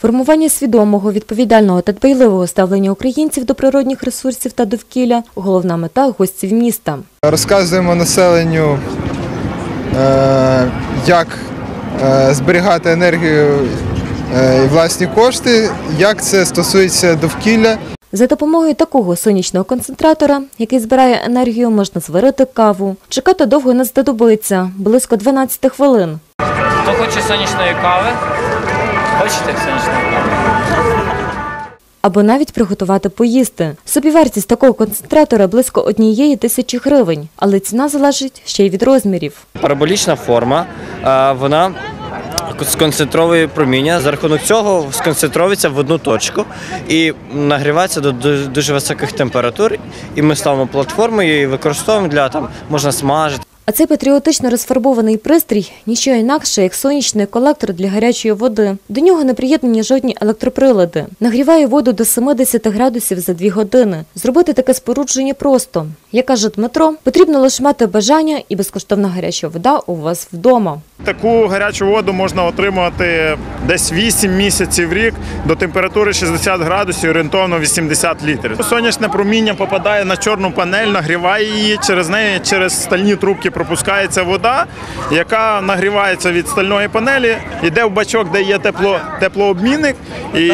Формування свідомого, відповідального та дбайливого ставлення українців до природних ресурсів та довкілля – головна мета гостів міста. Розказуємо населенню, е, як е, зберігати енергію е, і власні кошти, як це стосується довкілля. За допомогою такого сонячного концентратора, який збирає енергію, можна зварити каву. Чекати довго не знадобиться – близько 12 хвилин. Хто хоче сонячної кави? Хочете сонячної кави? Або навіть приготувати поїсти. Собівартість такого концентратора близько однієї тисячі гривень, але ціна залежить ще й від розмірів. Параболічна форма, вона сконцентровує проміння. За рахунок цього сконцентрується в одну точку і нагрівається до дуже високих температур. І ми ставимо платформу і використовуємо для там можна смажити. А цей патріотично розфарбований пристрій – ніщо інакше, як сонячний колектор для гарячої води. До нього не приєднані жодні електроприлади. Нагріває воду до 70 градусів за 2 години. Зробити таке спорудження просто. Як каже Дмитро, потрібно лише мати бажання і безкоштовна гаряча вода у вас вдома. Таку гарячу воду можна отримувати десь 8 місяців в рік до температури 60 градусів, орієнтовно 80 літрів. Сонячне проміння попадає на чорну панель, нагріває її. Через неї через стальні трубки пропускається вода, яка нагрівається від стальної панелі, йде в бачок, де є тепло, теплообмінник, і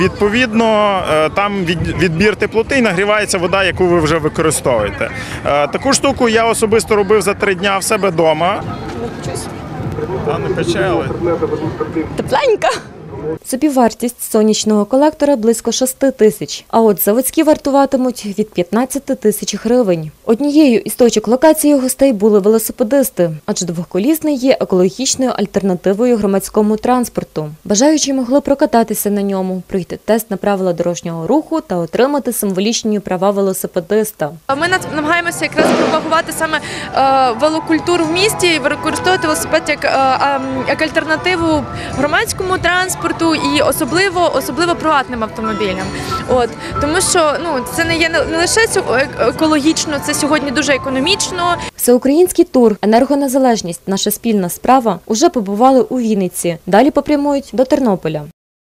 відповідно е, там відбір теплоти і нагрівається вода, яку ви вже використовуєте. Е, Таку штуку я особисто робив за три дня в себе вдома. Пече, але Тепленька. Собівартість сонячного колектора близько 6 тисяч, а от заводські вартуватимуть від 15 тисяч гривень. Однією із точок локації гостей були велосипедисти, адже двохколісний є екологічною альтернативою громадському транспорту. Бажаючі могли прокататися на ньому, пройти тест на правила дорожнього руху та отримати символічні права велосипедиста. Ми намагаємося якраз пропагувати саме е, велокультуру в місті і використовувати велосипед як, е, ем, як альтернативу громадському транспорту і особливо особливо приватним автомобілям. От тому що ну це не є не лише е- екологічно, це сьогодні дуже економічно. Всеукраїнський тур «Енергонезалежність. Наша спільна справа» уже побували у Вінниці. Далі попрямують до Тернополя.